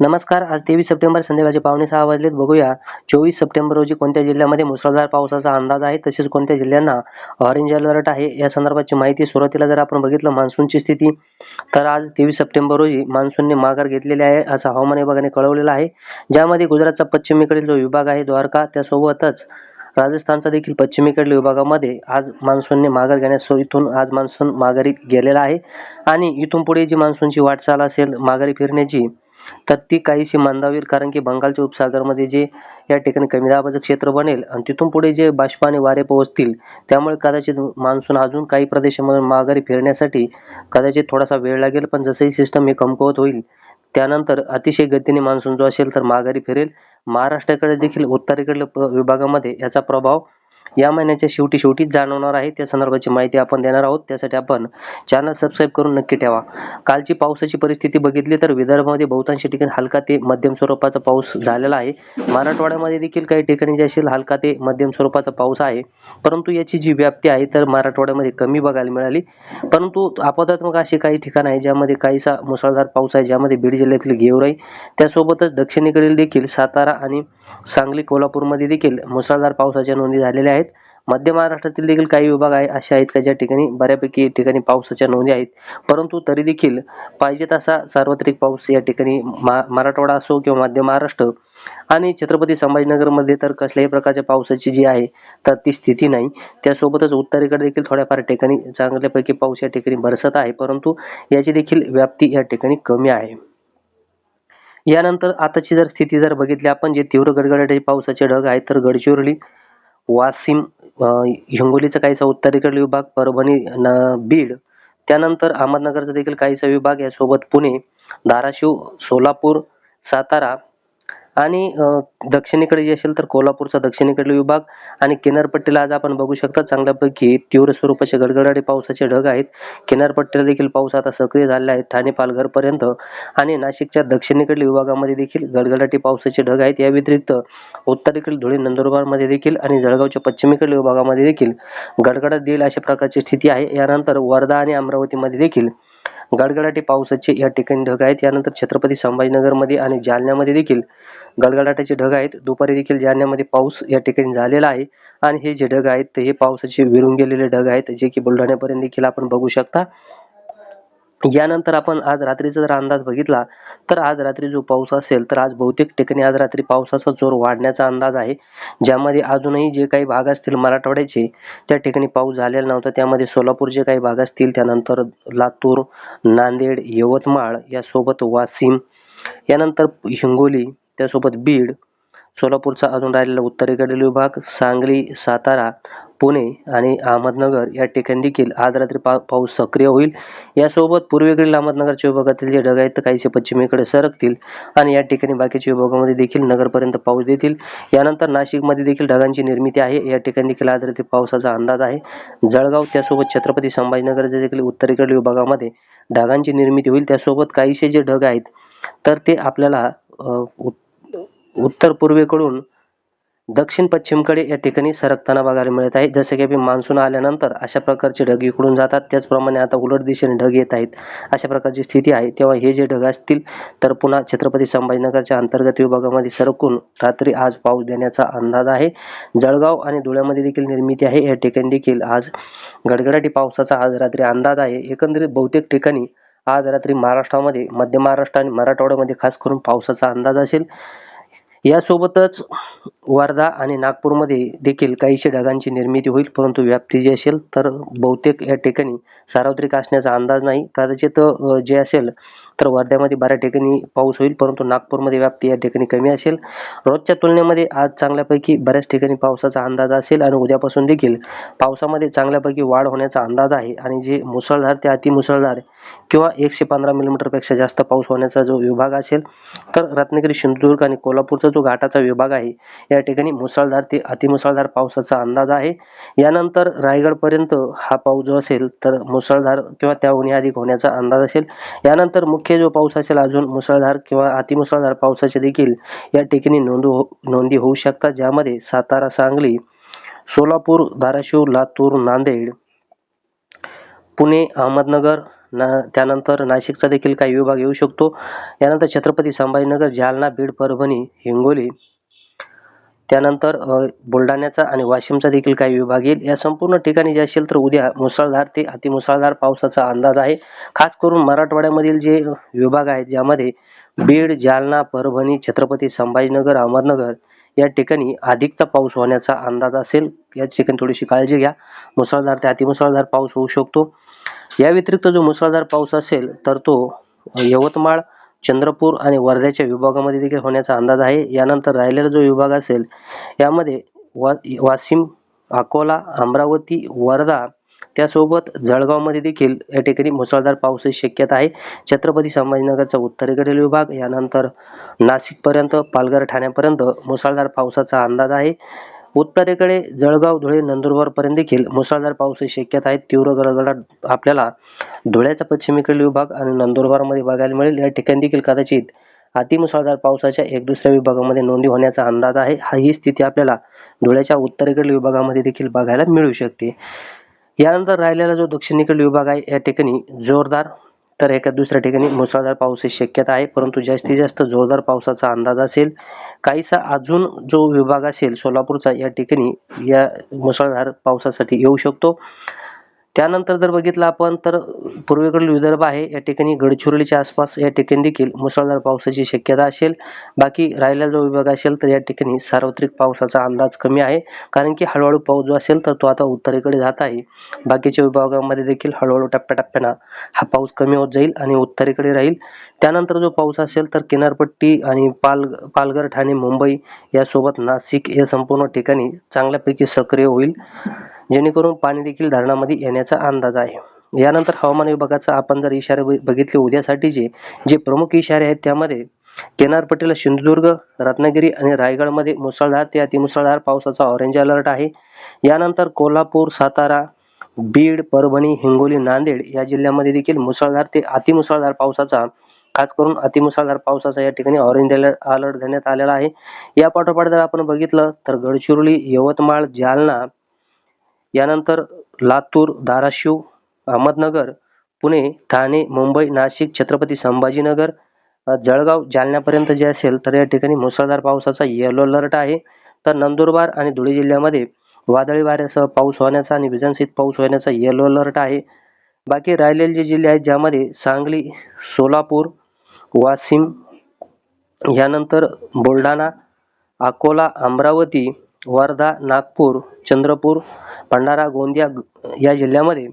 नमस्कार आज तेवीस सप्टेंबर संध्याकाळचे पावणे सहा वाजलेत. बघूया चोवीस सप्टेंबर रोजी कोणत्या जिल्ह्यामध्ये मुसळधार पावसाचा अंदाज आहे? तसेच कोणत्या जिल्ह्यांना ऑरेंज अलर्ट आहे? या संदर्भाची माहिती सुरुवातीला जर आपण बघितलं मान्सूनची स्थिती तर आज तेवीस सप्टेंबर रोजी मान्सूनने माघार घेतलेली आहे असं हवामान विभागाने कळवलेलं आहे. ज्यामध्ये गुजरातचा पश्चिमेकडील जो विभाग आहे द्वारका त्यासोबतच राजस्थानचा देखील पश्चिमेकडील विभागामध्ये आज मान्सूनने माघार घेण्यास इथून आज मान्सून माघारी गेलेला आहे. आणि इथून पुढे जी मान्सूनची वाटचाल असेल माघारी फिरण्याची तर ती काहीशी मंदावील कारण की बंगालच्या उपसागरामध्ये जे या ठिकाणी कमी दाबाचं क्षेत्र बनेल आणि तिथून पुढे जे बाष्प आणि वारे पोहोचतील त्यामुळे कदाचित मान्सून अजून काही प्रदेशामध्ये माघारी फिरण्यासाठी कदाचित थोडासा वेळ लागेल पण जसंही सिस्टम हे कमकुवत होईल त्यानंतर अतिशय गतीने मान्सून जो असेल तर माघारी फिरेल. महाराष्ट्राकडे देखील उत्तरेकडील प- विभागामध्ये याचा प्रभाव या महिन्याच्या शेवटी शेवटीच जाणवणार आहे. त्या संदर्भाची माहिती आपण देणार आहोत. त्यासाठी आपण चॅनल सबस्क्राईब करून नक्की ठेवा. कालची पावसाची परिस्थिती बघितली तर विदर्भामध्ये बहुतांश ठिकाणी हलका ते मध्यम स्वरूपाचा पाऊस झालेला आहे. मराठवाड्यामध्ये देखील काही ठिकाणी जे असेल हलका ते मध्यम स्वरूपाचा पाऊस आहे. परंतु याची जी व्याप्ती आहे तर मराठवाड्यामध्ये कमी बघायला मिळाली. परंतु आपदात्मक अशी काही ठिकाण आहे ज्यामध्ये काहीसा मुसळधार पाऊस आहे ज्यामध्ये बीड जिल्ह्यातील गेवराई त्यासोबतच दक्षिणेकडील देखील सातारा आणि सांगली कोल्हापूरमध्ये देखील मुसळधार पावसाच्या नोंदी झालेल्या आहेत. मध्य महाराष्ट्रातील देखील काही विभाग आहे असे आहेत का ज्या ठिकाणी. बऱ्यापैकी ठिकाणी पावसाच्या नोंदी आहेत. परंतु तरी देखील पाहिजे तसा सार्वत्रिक पाऊस या ठिकाणी मा मराठवाडा असो किंवा मध्य महाराष्ट्र आणि छत्रपती संभाजीनगरमध्ये तर कसल्याही प्रकारच्या पावसाची जी आहे तर ती स्थिती नाही. त्यासोबतच उत्तरेकडे देखील थोड्याफार ठिकाणी चांगल्यापैकी पाऊस या ठिकाणी बरसत आहे. परंतु याची देखील व्याप्ती या ठिकाणी कमी आहे. यानंतर आताची जर स्थिती जर बघितली आपण जे तीव्र गडगडाटे पावसाचे ढग आहेत तर गडचिरोली वाशिम हिंगोलीचा काहीसा उत्तरेकडील विभाग परभणी न- बीड त्यानंतर अहमदनगरचा देखील काहीसा विभाग यासोबत पुणे धाराशिव सोलापूर सातारा आणि दक्षिणेकडे जे असेल तर कोल्हापूरचा दक्षिणेकडील विभाग आणि किनारपट्टीला आज आपण बघू शकता चांगल्यापैकी तीव्र स्वरूपाचे गडगडाटे पावसाचे ढग आहेत. किनारपट्टीला देखील पाऊस आता सक्रिय झालेला आहे ठाणे पालघरपर्यंत आणि नाशिकच्या दक्षिणेकडील विभागामध्ये देखील गडगडाटी पावसाचे ढग आहेत. या व्यतिरिक्त उत्तरेकडील धुळे नंदुरबारमध्ये देखील आणि जळगावच्या पश्चिमेकडील विभागामध्ये देखील गडगडाट देईल अशा प्रकारची स्थिती आहे. यानंतर वर्धा आणि अमरावतीमध्ये देखील गडगडाटी पावसाचे या ठिकाणी ढग आहेत. यानंतर छत्रपती संभाजीनगरमध्ये आणि जालन्यामध्ये देखील गडगडाटाचे ढग आहेत. दुपारी देखील जालन्यामध्ये पाऊस या ठिकाणी झालेला आहे. आणि हे जे ढग आहेत ते हे पावसाचे विरून गेलेले ढग आहेत जे की बुलढाण्यापर्यंत देखील आपण बघू शकता. यानंतर आपण आज रात्रीचा जर अंदाज बघितला तर आज रात्री जो पाऊस असेल तर आज बहुतेक ठिकाणी आज रात्री पावसाचा जोर वाढण्याचा अंदाज आहे. ज्यामध्ये अजूनही जे काही भाग असतील मराठवाड्याचे त्या ठिकाणी पाऊस झालेला नव्हता. त्यामध्ये सोलापूरचे काही भाग असतील त्यानंतर लातूर नांदेड यवतमाळ यासोबत वाशिम यानंतर हिंगोली त्यासोबत बीड सोलापूरचा अजून राहिलेला उत्तरेकडील विभाग सांगली सातारा पुणे आणि अहमदनगर या ठिकाणी देखील आज रात्री पा पाऊस सक्रिय होईल. यासोबत पूर्वेकडील अहमदनगरच्या विभागातील जे ढग आहेत ते काहीसे पश्चिमेकडे सरकतील आणि या ठिकाणी बाकीच्या विभागामध्ये देखील नगरपर्यंत पाऊस देतील. यानंतर नाशिकमध्ये देखील ढगांची निर्मिती आहे. या ठिकाणी देखील आज रात्री पावसाचा अंदाज आहे. जळगाव त्यासोबत छत्रपती संभाजीनगरच्या देखील उत्तरेकडील विभागामध्ये ढगांची निर्मिती होईल. त्यासोबत काहीसे जे ढग आहेत तर ते आपल्याला उत्तर पूर्वेकडून दक्षिण पश्चिमकडे या ठिकाणी सरकताना बघायला मिळत आहे. जसे की मान्सून आल्यानंतर अशा प्रकारचे ढग इकडून जातात. त्याचप्रमाणे आता उलट दिशेने ढग येत आहेत. अशा प्रकारची स्थिती आहे. तेव्हा हे जे ढग असतील तर पुन्हा छत्रपती संभाजीनगरच्या अंतर्गत विभागामध्ये सरकून रात्री आज पाऊस देण्याचा अंदाज आहे. जळगाव आणि धुळ्यामध्ये देखील निर्मिती आहे. या ठिकाणी देखील आज गडगडाटी पावसाचा आज रात्री अंदाज आहे. एकंदरीत बहुतेक ठिकाणी आज रात्री महाराष्ट्रामध्ये मध्य महाराष्ट्र आणि मराठवाड्यामध्ये खास करून पावसाचा अंदाज असेल. यासोबतच वर्धा आणि नागपूरमध्ये देखील काहीशे ढगांची निर्मिती होईल परंतु व्याप्ती जी असेल तर बहुतेक या ठिकाणी सार्वत्रिक असण्याचा अंदाज नाही. कदाचित जे असेल तर वर्ध्यामध्ये बऱ्याच ठिकाणी पाऊस होईल परंतु नागपूरमध्ये व्याप्ती या ठिकाणी कमी असेल. रोजच्या तुलनेमध्ये आज चांगल्यापैकी बऱ्याच ठिकाणी पावसाचा अंदाज असेल आणि उद्यापासून देखील पावसामध्ये चांगल्यापैकी वाढ होण्याचा अंदाज आहे आणि जे मुसळधार ते अतिमुसळधार किंवा एकशे पंधरा मिलीमीटरपेक्षा जास्त पाऊस होण्याचा जो विभाग असेल तर रत्नागिरी सिंधुदुर्ग आणि कोल्हापूरचा जो घाटाचा विभाग आहे या ठिकाणी मुसळधार ते अतिमुसळधार पावसाचा अंदाज आहे. यानंतर रायगडपर्यंत हा पाऊस जो असेल तर मुसळधार किंवा त्याहूनही अधिक होण्याचा अंदाज असेल. यानंतर मुख्य जो पाऊस असेल अजून मुसळधार किंवा अतिमुसळधार पावसाचे देखील या ठिकाणी नोंद हो नोंदी होऊ शकतात. ज्यामध्ये सातारा सांगली सोलापूर धाराशिव लातूर नांदेड पुणे अहमदनगर ना त्यानंतर नाशिकचा देखील काही विभाग येऊ शकतो. यानंतर छत्रपती संभाजीनगर जालना बीड परभणी हिंगोली. त्यानंतर बुलढाण्याचा आणि वाशिमचा देखील काही विभाग येईल. या संपूर्ण ठिकाणी जे असेल तर उद्या मुसळधार ते अतिमुसळधार पावसाचा अंदाज आहे. खास करून मराठवाड्यामधील जे विभाग आहेत ज्यामध्ये बीड जालना परभणी छत्रपती संभाजीनगर अहमदनगर या ठिकाणी अधिकचा पाऊस होण्याचा अंदाज असेल या ठिकाणी थोडीशी काळजी घ्या. मुसळधार ते अतिमुसळधार पाऊस होऊ शकतो. या व्यतिरिक्त जो मुसळधार पाऊस असेल तर तो यवतमाळ चंद्रपूर आणि वर्ध्याच्या विभागामध्ये देखील होण्याचा अंदाज आहे. यानंतर राहिलेला जो विभाग असेल यामध्ये वा वाशिम अकोला अमरावती वर्धा त्यासोबत जळगावमध्ये देखील या ठिकाणी मुसळधार पावसाची शक्यता आहे. छत्रपती संभाजीनगरचा उत्तरेकडील विभाग यानंतर नाशिकपर्यंत पालघर ठाण्यापर्यंत मुसळधार पावसाचा अंदाज आहे. उत्तरेकडे जळगाव धुळे नंदुरबारपर्यंत देखील मुसळधार पावसाची शक्यता आहे. तीव्र गडगडाट आपल्याला धुळ्याचा पश्चिमेकडील विभाग आणि नंदुरबारमध्ये बघायला मिळेल. या ठिकाणी देखील कदाचित अतिमुसळधार पावसाच्या एक दुसऱ्या विभागामध्ये नोंदी होण्याचा अंदाज आहे. हा ही स्थिती आपल्याला धुळ्याच्या उत्तरेकडील विभागामध्ये देखील बघायला मिळू शकते. यानंतर राहिलेला जो दक्षिणेकडील विभाग आहे या ठिकाणी जोरदार तर एका दुसऱ्या ठिकाणी मुसळधार पावसाची शक्यता आहे. परंतु जास्तीत जास्त जोरदार पावसाचा अंदाज असेल काहीसा अजून जो विभाग असेल सोलापूरचा या ठिकाणी या मुसळधार पावसासाठी येऊ शकतो. त्यानंतर जर बघितलं आपण तर पूर्वेकडील विदर्भ आहे. या ठिकाणी गडचिरोलीच्या आसपास या ठिकाणी देखील मुसळधार पावसाची शक्यता असेल. बाकी राहिलेला जो विभाग असेल तर या ठिकाणी सार्वत्रिक पावसाचा अंदाज कमी आहे. कारण की हळूहळू पाऊस जो असेल तर तो आता उत्तरेकडे जात आहे. बाकीच्या विभागामध्ये देखील हळूहळू टप्प्याटप्प्यानं हा पाऊस कमी होत जाईल आणि उत्तरेकडे राहील. त्यानंतर जो पाऊस असेल तर किनारपट्टी आणि पाल पालघर ठाणे मुंबई यासोबत नाशिक या संपूर्ण ठिकाणी चांगल्यापैकी सक्रिय होईल. जेणेकरून पाणी देखील धरणामध्ये येण्याचा अंदाज आहे. यानंतर हवामान विभागाचा आपण जर इशारे बघ- बघितले उद्यासाठीचे जे प्रमुख इशारे आहेत त्यामध्ये किनारपट्टीला सिंधुदुर्ग रत्नागिरी आणि रायगडमध्ये मुसळधार ते अतिमुसळधार पावसाचा ऑरेंज अलर्ट आहे. यानंतर कोल्हापूर सातारा बीड परभणी हिंगोली नांदेड या जिल्ह्यामध्ये देखील मुसळधार ते अतिमुसळधार पावसाचा खास करून अतिमुसळधार पावसाचा या ठिकाणी ऑरेंज अलर्ट अलर्ट देण्यात आलेला आहे. या पाठोपाठ जर आपण बघितलं तर गडचिरोली यवतमाळ जालना यानंतर लातूर धाराशिव अहमदनगर पुणे ठाणे मुंबई नाशिक छत्रपती संभाजीनगर जळगाव जालन्यापर्यंत जे असेल तर या ठिकाणी मुसळधार पावसाचा येलो अलर्ट आहे. तर नंदुरबार आणि धुळे जिल्ह्यामध्ये वादळी वाऱ्यासह पाऊस होण्याचा आणि विजांसहित पाऊस होण्याचा येलो अलर्ट आहे. बाकी राहिलेले जे जिल्हे आहेत ज्यामध्ये सांगली सोलापूर वाशिम यानंतर बुलढाणा अकोला अमरावती वर्धा नागपूर चंद्रपूर भंडारा गोंदिया या जिल्ह्यामध्ये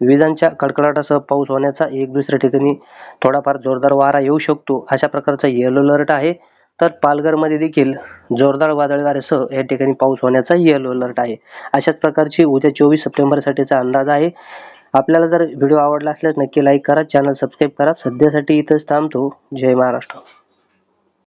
विजांच्या कडकडाटासह पाऊस होण्याचा एक दुसऱ्या ठिकाणी थोडाफार जोरदार वारा येऊ शकतो अशा प्रकारचा येलो अलर्ट आहे. तर पालघरमध्ये देखील जोरदार वादळी वाऱ्यासह या ठिकाणी पाऊस होण्याचा येलो अलर्ट आहे. अशाच प्रकारची उद्या चोवीस सप्टेंबरसाठीचा अंदाज आहे. आपल्याला जर व्हिडिओ आवडला असल्यास नक्की लाईक करा चॅनल सबस्क्राईब करा. सध्यासाठी इथंच थांबतो. जय महाराष्ट्र.